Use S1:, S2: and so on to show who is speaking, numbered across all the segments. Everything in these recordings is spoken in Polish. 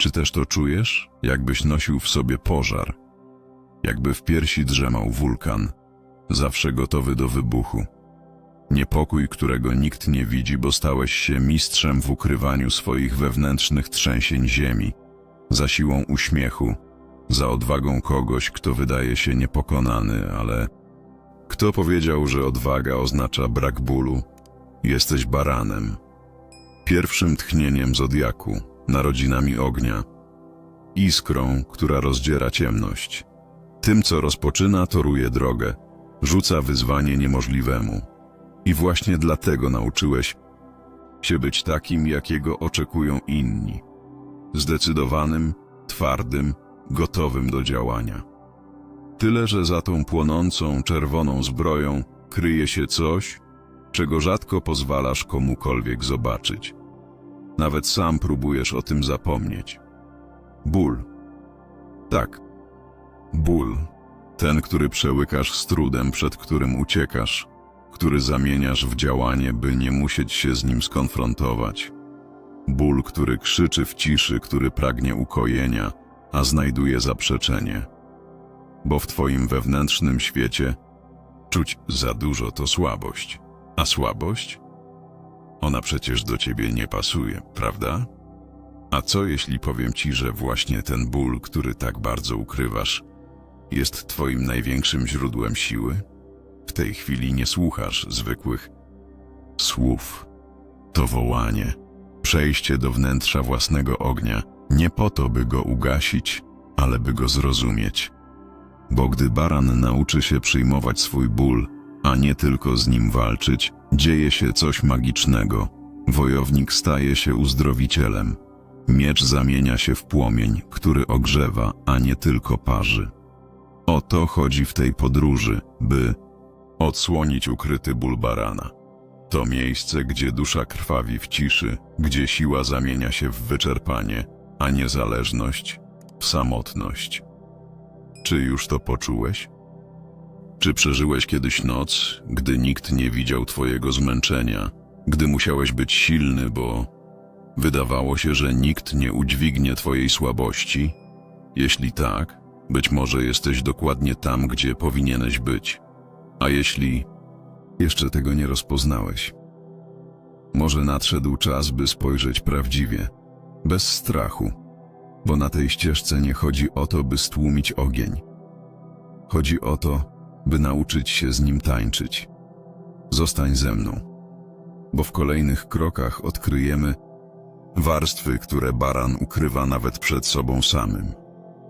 S1: Czy też to czujesz, jakbyś nosił w sobie pożar? Jakby w piersi drzemał wulkan, zawsze gotowy do wybuchu. Niepokój, którego nikt nie widzi, bo stałeś się mistrzem w ukrywaniu swoich wewnętrznych trzęsień ziemi, za siłą uśmiechu, za odwagą kogoś, kto wydaje się niepokonany, ale kto powiedział, że odwaga oznacza brak bólu? Jesteś baranem. Pierwszym tchnieniem zodiaku, narodzinami ognia, iskrą, która rozdziera ciemność. Tym, co rozpoczyna, toruje drogę, rzuca wyzwanie niemożliwemu. I właśnie dlatego nauczyłeś się być takim, jakiego oczekują inni. Zdecydowanym, twardym, gotowym do działania. Tyle, że za tą płonącą, czerwoną zbroją kryje się coś, czego rzadko pozwalasz komukolwiek zobaczyć. Nawet sam próbujesz o tym zapomnieć. Ból. Tak. Ból. Ten, który przełykasz z trudem, przed którym uciekasz, który zamieniasz w działanie, by nie musieć się z nim skonfrontować. Ból, który krzyczy w ciszy, który pragnie ukojenia, a znajduje zaprzeczenie. Bo w twoim wewnętrznym świecie czuć za dużo to słabość. A słabość? Ona przecież do ciebie nie pasuje, prawda? A co jeśli powiem ci, że właśnie ten ból, który tak bardzo ukrywasz, jest twoim największym źródłem siły? W tej chwili nie słuchasz zwykłych słów. To wołanie, przejście do wnętrza własnego ognia, nie po to, by go ugasić, ale by go zrozumieć. Bo gdy baran nauczy się przyjmować swój ból, a nie tylko z nim walczyć, dzieje się coś magicznego. Wojownik staje się uzdrowicielem. Miecz zamienia się w płomień, który ogrzewa, a nie tylko parzy. O to chodzi w tej podróży, by odsłonić ukryty ból barana. To miejsce, gdzie dusza krwawi w ciszy, gdzie siła zamienia się w wyczerpanie, a niezależność w samotność. Czy już to poczułeś? Czy przeżyłeś kiedyś noc, gdy nikt nie widział twojego zmęczenia, gdy musiałeś być silny, bo wydawało się, że nikt nie udźwignie twojej słabości? Jeśli tak, być może jesteś dokładnie tam, gdzie powinieneś być. A jeśli jeszcze tego nie rozpoznałeś, może nadszedł czas, by spojrzeć prawdziwie, bez strachu, bo na tej ścieżce nie chodzi o to, by stłumić ogień. Chodzi o to, by nauczyć się z nim tańczyć. Zostań ze mną, bo w kolejnych krokach odkryjemy warstwy, które baran ukrywa nawet przed sobą samym.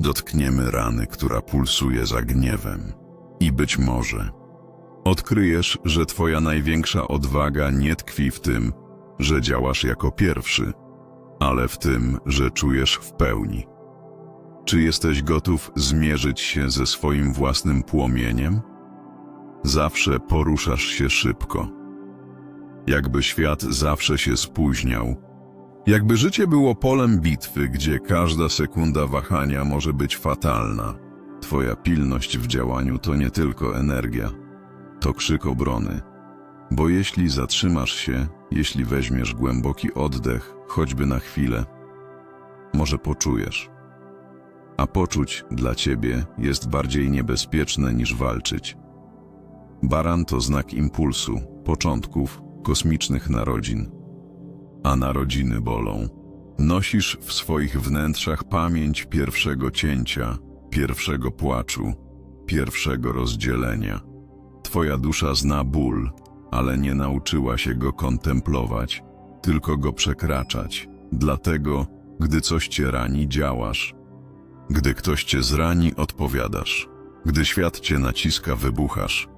S1: Dotkniemy rany, która pulsuje za gniewem. I być może odkryjesz, że twoja największa odwaga nie tkwi w tym, że działasz jako pierwszy, ale w tym, że czujesz w pełni. Czy jesteś gotów zmierzyć się ze swoim własnym płomieniem? Zawsze poruszasz się szybko. Jakby świat zawsze się spóźniał. Jakby życie było polem bitwy, gdzie każda sekunda wahania może być fatalna. Twoja pilność w działaniu to nie tylko energia, to krzyk obrony. Bo jeśli zatrzymasz się, jeśli weźmiesz głęboki oddech, choćby na chwilę, może poczujesz. A poczuć dla ciebie jest bardziej niebezpieczne niż walczyć. Baran to znak impulsu, początków, kosmicznych narodzin. A narodziny bolą. Nosisz w swoich wnętrzach pamięć pierwszego cięcia, pierwszego płaczu, pierwszego rozdzielenia. Twoja dusza zna ból, ale nie nauczyła się go kontemplować, tylko go przekraczać. Dlatego, gdy coś cię rani, działasz. Gdy ktoś cię zrani, odpowiadasz. Gdy świat cię naciska, wybuchasz.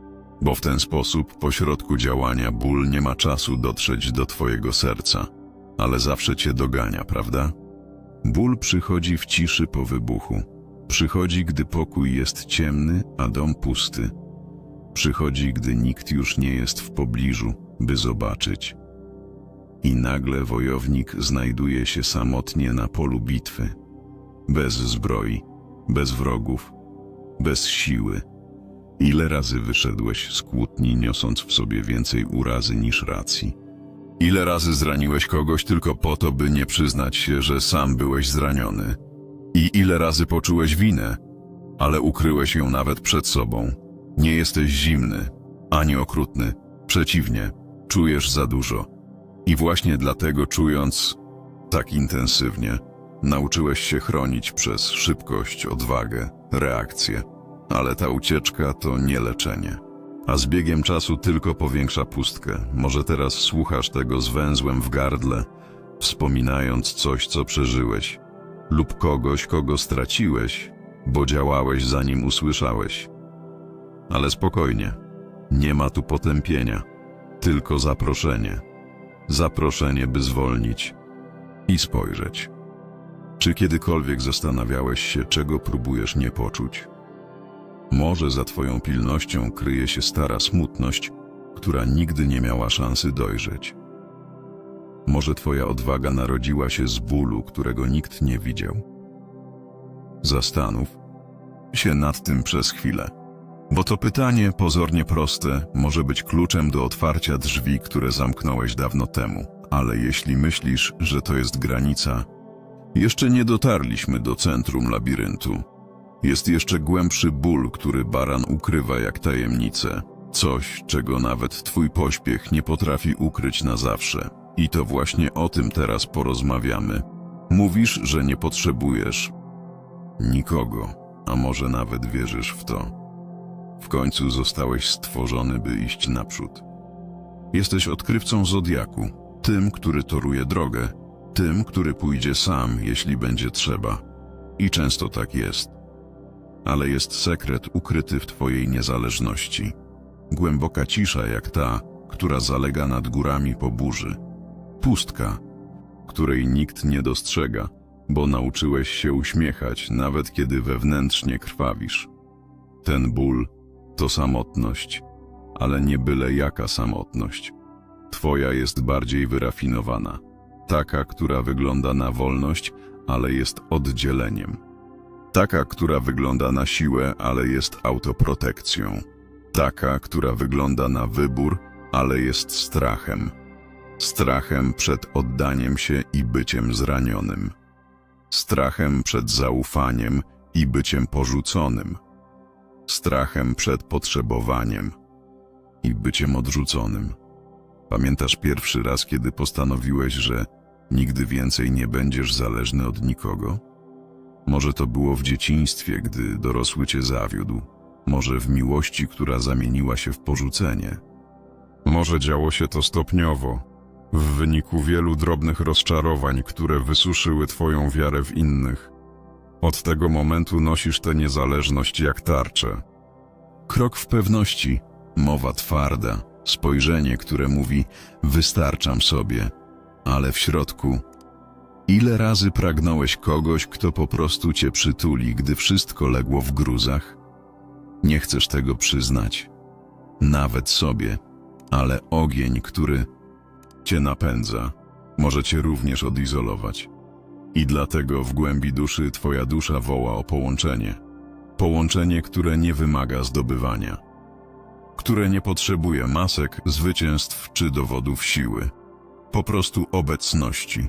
S1: Bo w ten sposób pośrodku działania ból nie ma czasu dotrzeć do twojego serca, ale zawsze cię dogania, prawda? Ból przychodzi w ciszy po wybuchu. Przychodzi, gdy pokój jest ciemny, a dom pusty. Przychodzi, gdy nikt już nie jest w pobliżu, by zobaczyć. I nagle wojownik znajduje się samotnie na polu bitwy. Bez zbroi, bez wrogów, bez siły. Ile razy wyszedłeś z kłótni, niosąc w sobie więcej urazy niż racji? Ile razy zraniłeś kogoś tylko po to, by nie przyznać się, że sam byłeś zraniony? I ile razy poczułeś winę, ale ukryłeś ją nawet przed sobą? Nie jesteś zimny, ani okrutny. Przeciwnie, czujesz za dużo. I właśnie dlatego, czując tak intensywnie, nauczyłeś się chronić przez szybkość, odwagę, reakcję. Ale ta ucieczka to nie leczenie. A z biegiem czasu tylko powiększa pustkę. Może teraz słuchasz tego z węzłem w gardle, wspominając coś, co przeżyłeś, lub kogoś, kogo straciłeś, bo działałeś zanim usłyszałeś. Ale spokojnie, nie ma tu potępienia, tylko zaproszenie. Zaproszenie, by zwolnić i spojrzeć. Czy kiedykolwiek zastanawiałeś się, czego próbujesz nie poczuć? Może za twoją pilnością kryje się stara smutność, która nigdy nie miała szansy dojrzeć. Może twoja odwaga narodziła się z bólu, którego nikt nie widział. Zastanów się nad tym przez chwilę, bo to pytanie, pozornie proste, może być kluczem do otwarcia drzwi, które zamknąłeś dawno temu. Ale jeśli myślisz, że to jest granica, jeszcze nie dotarliśmy do centrum labiryntu. Jest jeszcze głębszy ból, który baran ukrywa jak tajemnicę. Coś, czego nawet twój pośpiech nie potrafi ukryć na zawsze. I to właśnie o tym teraz porozmawiamy. Mówisz, że nie potrzebujesz nikogo, a może nawet wierzysz w to. W końcu zostałeś stworzony, by iść naprzód. Jesteś odkrywcą zodiaku, tym, który toruje drogę, tym, który pójdzie sam, jeśli będzie trzeba. I często tak jest. Ale jest sekret ukryty w Twojej niezależności. Głęboka cisza jak ta, która zalega nad górami po burzy. Pustka, której nikt nie dostrzega, bo nauczyłeś się uśmiechać, nawet kiedy wewnętrznie krwawisz. Ten ból to samotność, ale nie byle jaka samotność. Twoja jest bardziej wyrafinowana, taka, która wygląda na wolność, ale jest oddzieleniem. Taka, która wygląda na siłę, ale jest autoprotekcją. Taka, która wygląda na wybór, ale jest strachem. Strachem przed oddaniem się i byciem zranionym. Strachem przed zaufaniem i byciem porzuconym. Strachem przed potrzebowaniem i byciem odrzuconym. Pamiętasz pierwszy raz, kiedy postanowiłeś, że nigdy więcej nie będziesz zależny od nikogo? Może to było w dzieciństwie, gdy dorosły cię zawiódł. Może w miłości, która zamieniła się w porzucenie. Może działo się to stopniowo, w wyniku wielu drobnych rozczarowań, które wysuszyły twoją wiarę w innych. Od tego momentu nosisz tę niezależność jak tarczę. Krok w pewności, mowa twarda, spojrzenie, które mówi wystarczam sobie, ale w środku Ile razy pragnąłeś kogoś, kto po prostu cię przytuli, gdy wszystko legło w gruzach? Nie chcesz tego przyznać, nawet sobie, ale ogień, który cię napędza, może cię również odizolować. I dlatego w głębi duszy twoja dusza woła o połączenie. Połączenie, które nie wymaga zdobywania, które nie potrzebuje masek, zwycięstw czy dowodów siły, po prostu obecności.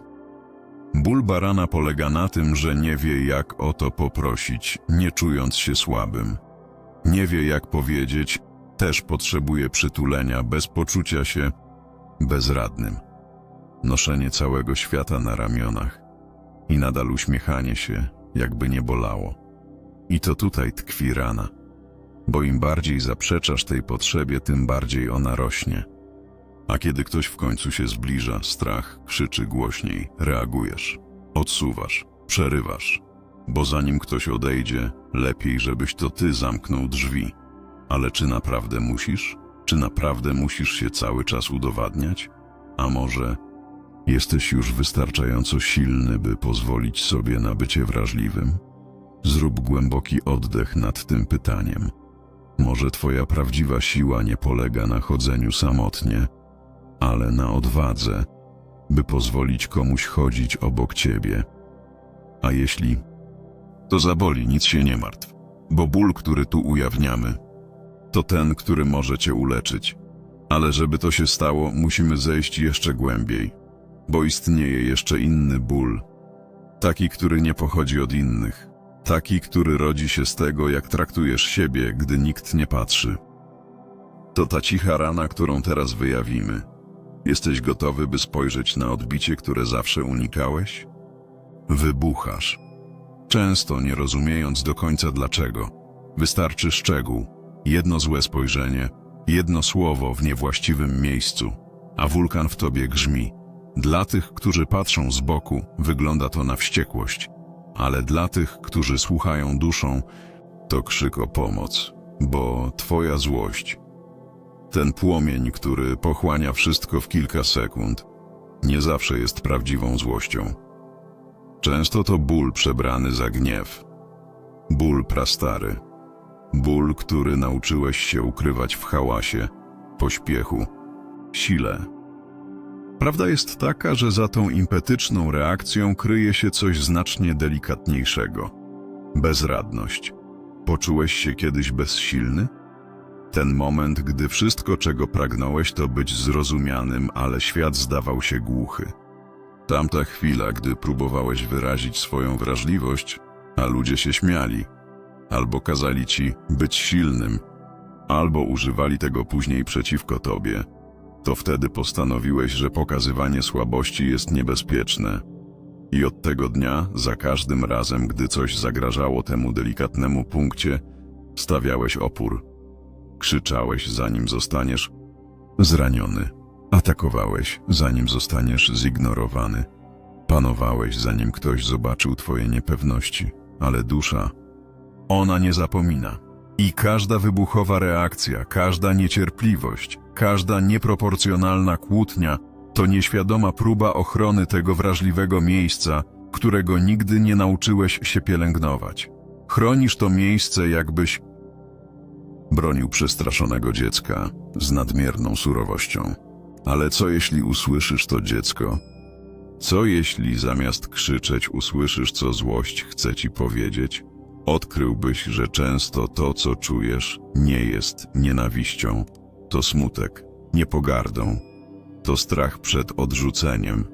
S1: Ból barana polega na tym, że nie wie jak o to poprosić, nie czując się słabym. Nie wie jak powiedzieć, też potrzebuje przytulenia bez poczucia się bezradnym. Noszenie całego świata na ramionach i nadal uśmiechanie się, jakby nie bolało. I to tutaj tkwi rana, bo im bardziej zaprzeczasz tej potrzebie, tym bardziej ona rośnie. A kiedy ktoś w końcu się zbliża, strach krzyczy głośniej, reagujesz, odsuwasz, przerywasz. Bo zanim ktoś odejdzie, lepiej, żebyś to ty zamknął drzwi. Ale czy naprawdę musisz? Czy naprawdę musisz się cały czas udowadniać? A może jesteś już wystarczająco silny, by pozwolić sobie na bycie wrażliwym? Zrób głęboki oddech nad tym pytaniem. Może twoja prawdziwa siła nie polega na chodzeniu samotnie, ale na odwadze, by pozwolić komuś chodzić obok ciebie. A jeśli to zaboli, nic się nie martw, bo ból, który tu ujawniamy, to ten, który może cię uleczyć. Ale żeby to się stało, musimy zejść jeszcze głębiej, bo istnieje jeszcze inny ból. Taki, który nie pochodzi od innych. Taki, który rodzi się z tego, jak traktujesz siebie, gdy nikt nie patrzy. To ta cicha rana, którą teraz wyjawimy. Jesteś gotowy, by spojrzeć na odbicie, które zawsze unikałeś? Wybuchasz. Często nie rozumiejąc do końca dlaczego. Wystarczy szczegół, jedno złe spojrzenie, jedno słowo w niewłaściwym miejscu, a wulkan w tobie grzmi. Dla tych, którzy patrzą z boku, wygląda to na wściekłość, ale dla tych, którzy słuchają duszą, to krzyk o pomoc, bo twoja złość, ten płomień, który pochłania wszystko w kilka sekund, nie zawsze jest prawdziwą złością. Często to ból przebrany za gniew. Ból prastary. Ból, który nauczyłeś się ukrywać w hałasie, pośpiechu, sile. Prawda jest taka, że za tą impetyczną reakcją kryje się coś znacznie delikatniejszego. Bezradność. Poczułeś się kiedyś bezsilny? Ten moment, gdy wszystko, czego pragnąłeś, to być zrozumianym, ale świat zdawał się głuchy. Tamta chwila, gdy próbowałeś wyrazić swoją wrażliwość, a ludzie się śmiali, albo kazali ci być silnym, albo używali tego później przeciwko tobie, to wtedy postanowiłeś, że pokazywanie słabości jest niebezpieczne. I od tego dnia, za każdym razem, gdy coś zagrażało temu delikatnemu punkcie, stawiałeś opór. Krzyczałeś, zanim zostaniesz zraniony. Atakowałeś, zanim zostaniesz zignorowany. Panowałeś, zanim ktoś zobaczył twoje niepewności. Ale dusza, ona nie zapomina. I każda wybuchowa reakcja, każda niecierpliwość, każda nieproporcjonalna kłótnia to nieświadoma próba ochrony tego wrażliwego miejsca, którego nigdy nie nauczyłeś się pielęgnować. Chronisz to miejsce, jakbyś bronił przestraszonego dziecka z nadmierną surowością. Ale co jeśli usłyszysz to dziecko? Co jeśli zamiast krzyczeć usłyszysz, co złość chce ci powiedzieć? Odkryłbyś, że często to, co czujesz, nie jest nienawiścią. To smutek, nie pogardą. To strach przed odrzuceniem,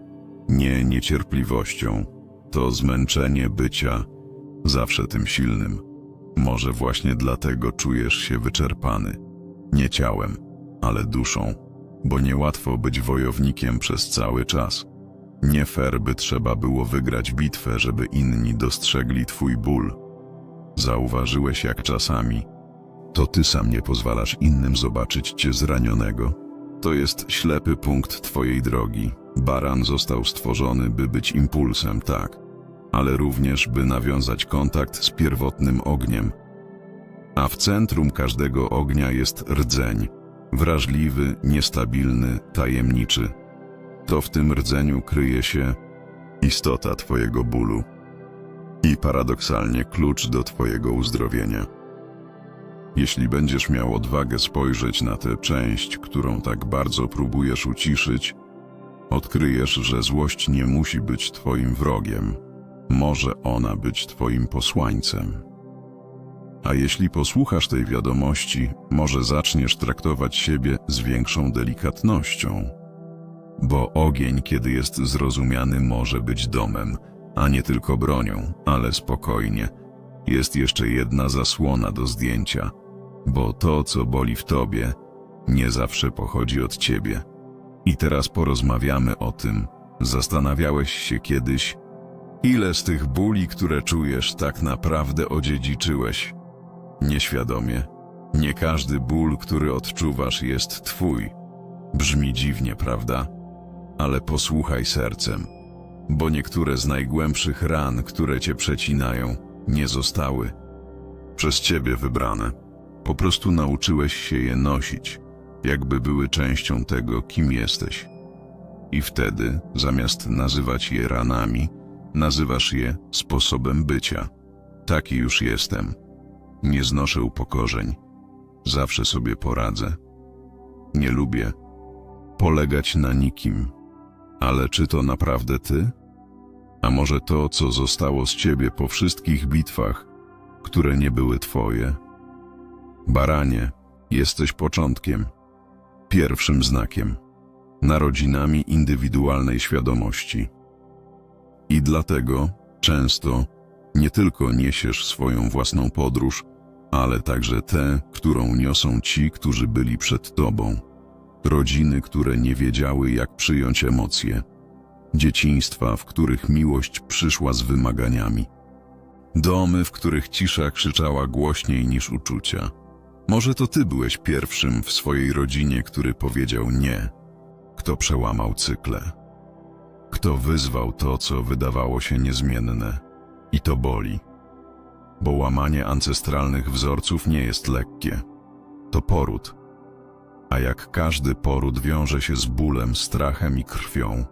S1: nie niecierpliwością. To zmęczenie bycia zawsze tym silnym. Może właśnie dlatego czujesz się wyczerpany. Nie ciałem, ale duszą, bo niełatwo być wojownikiem przez cały czas. Nie fair, by trzeba było wygrać bitwę, żeby inni dostrzegli twój ból. Zauważyłeś, jak czasami to ty sam nie pozwalasz innym zobaczyć cię zranionego. To jest ślepy punkt twojej drogi. Baran został stworzony, by być impulsem, tak, ale również by nawiązać kontakt z pierwotnym ogniem. A w centrum każdego ognia jest rdzeń, wrażliwy, niestabilny, tajemniczy. To w tym rdzeniu kryje się istota Twojego bólu i paradoksalnie klucz do Twojego uzdrowienia. Jeśli będziesz miał odwagę spojrzeć na tę część, którą tak bardzo próbujesz uciszyć, odkryjesz, że złość nie musi być Twoim wrogiem. Może ona być Twoim posłańcem. A jeśli posłuchasz tej wiadomości, może zaczniesz traktować siebie z większą delikatnością. Bo ogień, kiedy jest zrozumiany, może być domem, a nie tylko bronią, ale spokojnie. Jest jeszcze jedna zasłona do zdjęcia, bo to, co boli w tobie, nie zawsze pochodzi od ciebie. I teraz porozmawiamy o tym. Zastanawiałeś się kiedyś, ile z tych bóli, które czujesz, tak naprawdę odziedziczyłeś? Nieświadomie. Nie każdy ból, który odczuwasz, jest twój. Brzmi dziwnie, prawda? Ale posłuchaj sercem, bo niektóre z najgłębszych ran, które cię przecinają, nie zostały przez ciebie wybrane. Po prostu nauczyłeś się je nosić, jakby były częścią tego, kim jesteś. I wtedy, zamiast nazywać je ranami, nazywasz je sposobem bycia. Taki już jestem. Nie znoszę upokorzeń. Zawsze sobie poradzę. Nie lubię polegać na nikim. Ale czy to naprawdę ty? A może to, co zostało z ciebie po wszystkich bitwach, które nie były twoje? Baranie, jesteś początkiem. pierwszym znakiem, narodzinami indywidualnej świadomości. I dlatego często nie tylko niesiesz swoją własną podróż, ale także tę, którą niosą ci, którzy byli przed tobą. Rodziny, które nie wiedziały, jak przyjąć emocje. Dzieciństwa, w których miłość przyszła z wymaganiami. Domy, w których cisza krzyczała głośniej niż uczucia. Może to ty byłeś pierwszym w swojej rodzinie, który powiedział nie. Kto przełamał cykle. Kto wyzwał to, co wydawało się niezmienne. I to boli. Bo łamanie ancestralnych wzorców nie jest lekkie. To poród. A jak każdy poród wiąże się z bólem, strachem i krwią.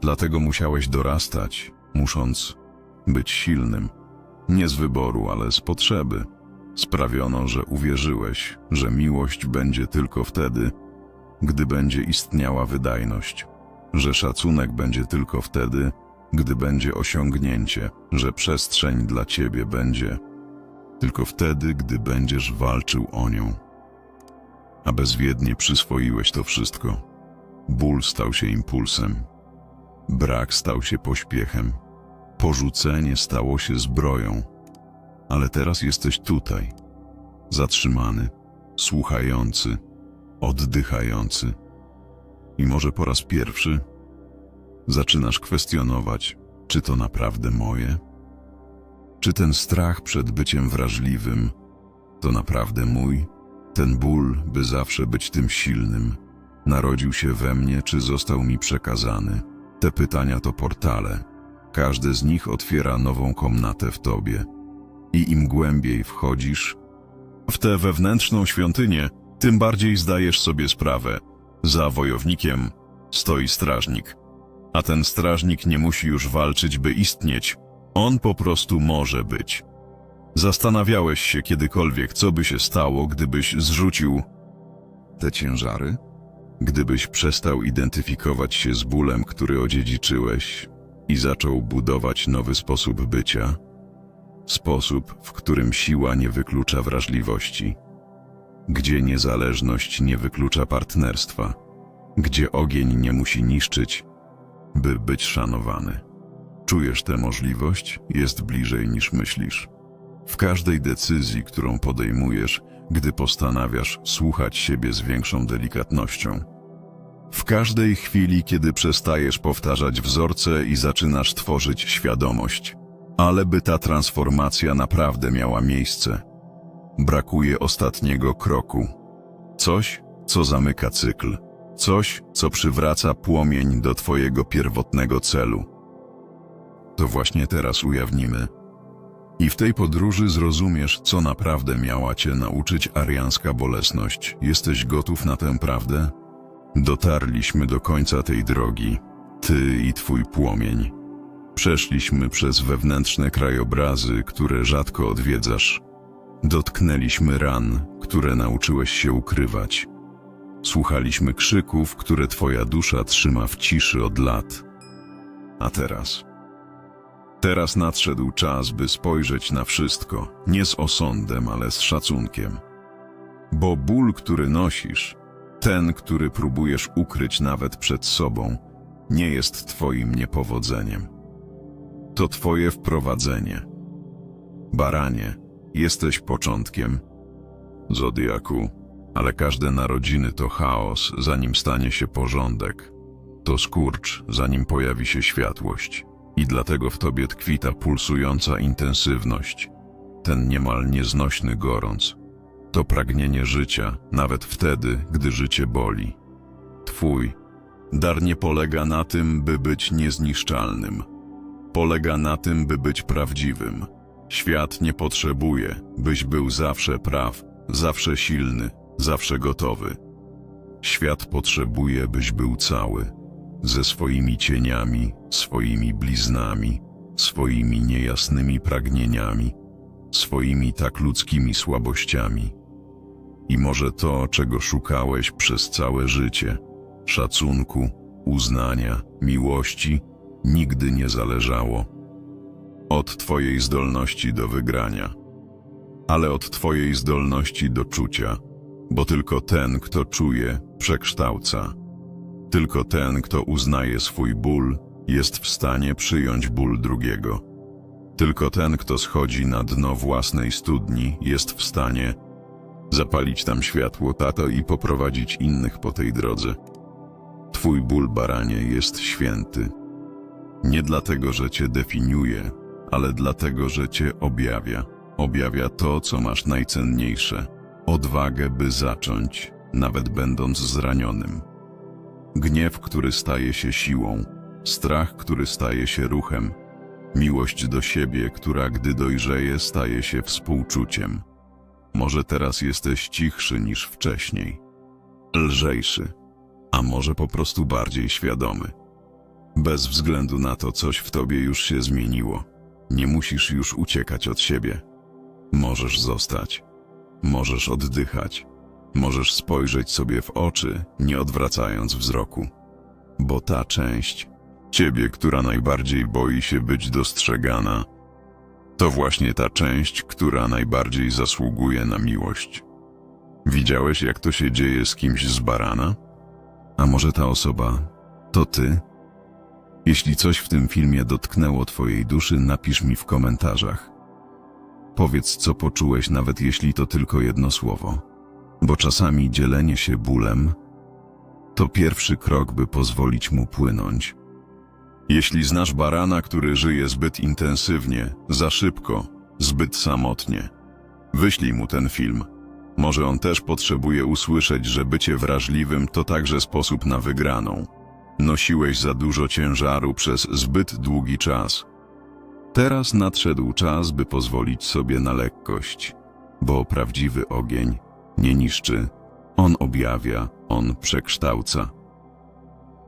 S1: Dlatego musiałeś dorastać, musząc być silnym. Nie z wyboru, ale z potrzeby. Sprawiono, że uwierzyłeś, że miłość będzie tylko wtedy, gdy będzie istniała wydajność, że szacunek będzie tylko wtedy, gdy będzie osiągnięcie, że przestrzeń dla ciebie będzie tylko wtedy, gdy będziesz walczył o nią. A bezwiednie przyswoiłeś to wszystko. Ból stał się impulsem, brak stał się pośpiechem, porzucenie stało się zbroją. Ale teraz jesteś tutaj, zatrzymany, słuchający, oddychający. I może po raz pierwszy zaczynasz kwestionować, czy to naprawdę moje? Czy ten strach przed byciem wrażliwym to naprawdę mój? Ten ból, by zawsze być tym silnym, narodził się we mnie, czy został mi przekazany? Te pytania to portale. Każde z nich otwiera nową komnatę w tobie. I im głębiej wchodzisz w tę wewnętrzną świątynię, tym bardziej zdajesz sobie sprawę. Za wojownikiem stoi strażnik. A ten strażnik nie musi już walczyć, by istnieć. On po prostu może być. Zastanawiałeś się kiedykolwiek, co by się stało, gdybyś zrzucił te ciężary? Gdybyś przestał identyfikować się z bólem, który odziedziczyłeś i zaczął budować nowy sposób bycia? Sposób, w którym siła nie wyklucza wrażliwości, gdzie niezależność nie wyklucza partnerstwa, gdzie ogień nie musi niszczyć, by być szanowany. Czujesz tę możliwość? Jest bliżej niż myślisz. W każdej decyzji, którą podejmujesz, gdy postanawiasz słuchać siebie z większą delikatnością. W każdej chwili, kiedy przestajesz powtarzać wzorce i zaczynasz tworzyć świadomość. Ale by ta transformacja naprawdę miała miejsce, brakuje ostatniego kroku. Coś, co zamyka cykl. Coś, co przywraca płomień do Twojego pierwotnego celu. To właśnie teraz ujawnimy. I w tej podróży zrozumiesz, co naprawdę miała Cię nauczyć ariańska bolesność. Jesteś gotów na tę prawdę? Dotarliśmy do końca tej drogi. Ty i Twój płomień. Przeszliśmy przez wewnętrzne krajobrazy, które rzadko odwiedzasz. Dotknęliśmy ran, które nauczyłeś się ukrywać. Słuchaliśmy krzyków, które Twoja dusza trzyma w ciszy od lat. A teraz? Teraz nadszedł czas, by spojrzeć na wszystko, nie z osądem, ale z szacunkiem. Bo ból, który nosisz, ten, który próbujesz ukryć nawet przed sobą, nie jest Twoim niepowodzeniem. To Twoje wprowadzenie. Baranie, jesteś początkiem. Zodiaku, ale każde narodziny to chaos, zanim stanie się porządek. To skurcz, zanim pojawi się światłość. I dlatego w tobie tkwi ta pulsująca intensywność, ten niemal nieznośny gorąc. To pragnienie życia, nawet wtedy, gdy życie boli. Twój dar nie polega na tym, by być niezniszczalnym. Polega na tym, by być prawdziwym. Świat nie potrzebuje, byś był zawsze praw, zawsze silny, zawsze gotowy. Świat potrzebuje, byś był cały, ze swoimi cieniami, swoimi bliznami, swoimi niejasnymi pragnieniami, swoimi tak ludzkimi słabościami. I może to, czego szukałeś przez całe życie szacunku, uznania, miłości nigdy nie zależało od Twojej zdolności do wygrania, ale od Twojej zdolności do czucia, Bo tylko ten, kto czuje, przekształca. Tylko ten, kto uznaje swój ból, jest w stanie przyjąć ból drugiego. Tylko ten, kto schodzi na dno własnej studni, jest w stanie zapalić tam światło tato i poprowadzić innych po tej drodze. Twój ból, baranie, jest święty. Nie dlatego, że cię definiuje, ale dlatego, że cię objawia. Objawia to, co masz najcenniejsze odwagę, by zacząć, nawet będąc zranionym. Gniew, który staje się siłą, strach, który staje się ruchem, miłość do siebie, która gdy dojrzeje, staje się współczuciem. Może teraz jesteś cichszy niż wcześniej, lżejszy, a może po prostu bardziej świadomy. Bez względu na to, coś w tobie już się zmieniło. Nie musisz już uciekać od siebie. Możesz zostać. Możesz oddychać. Możesz spojrzeć sobie w oczy, nie odwracając wzroku. Bo ta część, ciebie, która najbardziej boi się być dostrzegana, to właśnie ta część, która najbardziej zasługuje na miłość. Widziałeś, jak to się dzieje z kimś z barana? A może ta osoba to ty? Jeśli coś w tym filmie dotknęło Twojej duszy, napisz mi w komentarzach. Powiedz, co poczułeś, nawet jeśli to tylko jedno słowo. Bo czasami dzielenie się bólem to pierwszy krok, by pozwolić mu płynąć. Jeśli znasz barana, który żyje zbyt intensywnie, za szybko, zbyt samotnie, wyślij mu ten film. Może on też potrzebuje usłyszeć, że bycie wrażliwym to także sposób na wygraną. Nosiłeś za dużo ciężaru przez zbyt długi czas. Teraz nadszedł czas, by pozwolić sobie na lekkość, bo prawdziwy ogień nie niszczy, on objawia, on przekształca.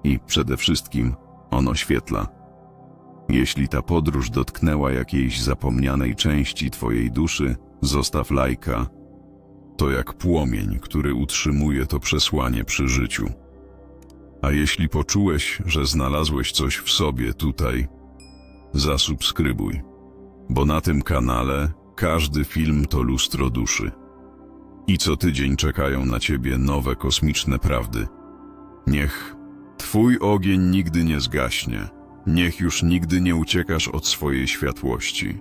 S1: I przede wszystkim on oświetla. Jeśli ta podróż dotknęła jakiejś zapomnianej części Twojej duszy, zostaw lajka. To jak płomień, który utrzymuje to przesłanie przy życiu. A jeśli poczułeś, że znalazłeś coś w sobie tutaj, zasubskrybuj, bo na tym kanale każdy film to lustro duszy. I co tydzień czekają na ciebie nowe kosmiczne prawdy. Niech twój ogień nigdy nie zgaśnie, niech już nigdy nie uciekasz od swojej światłości.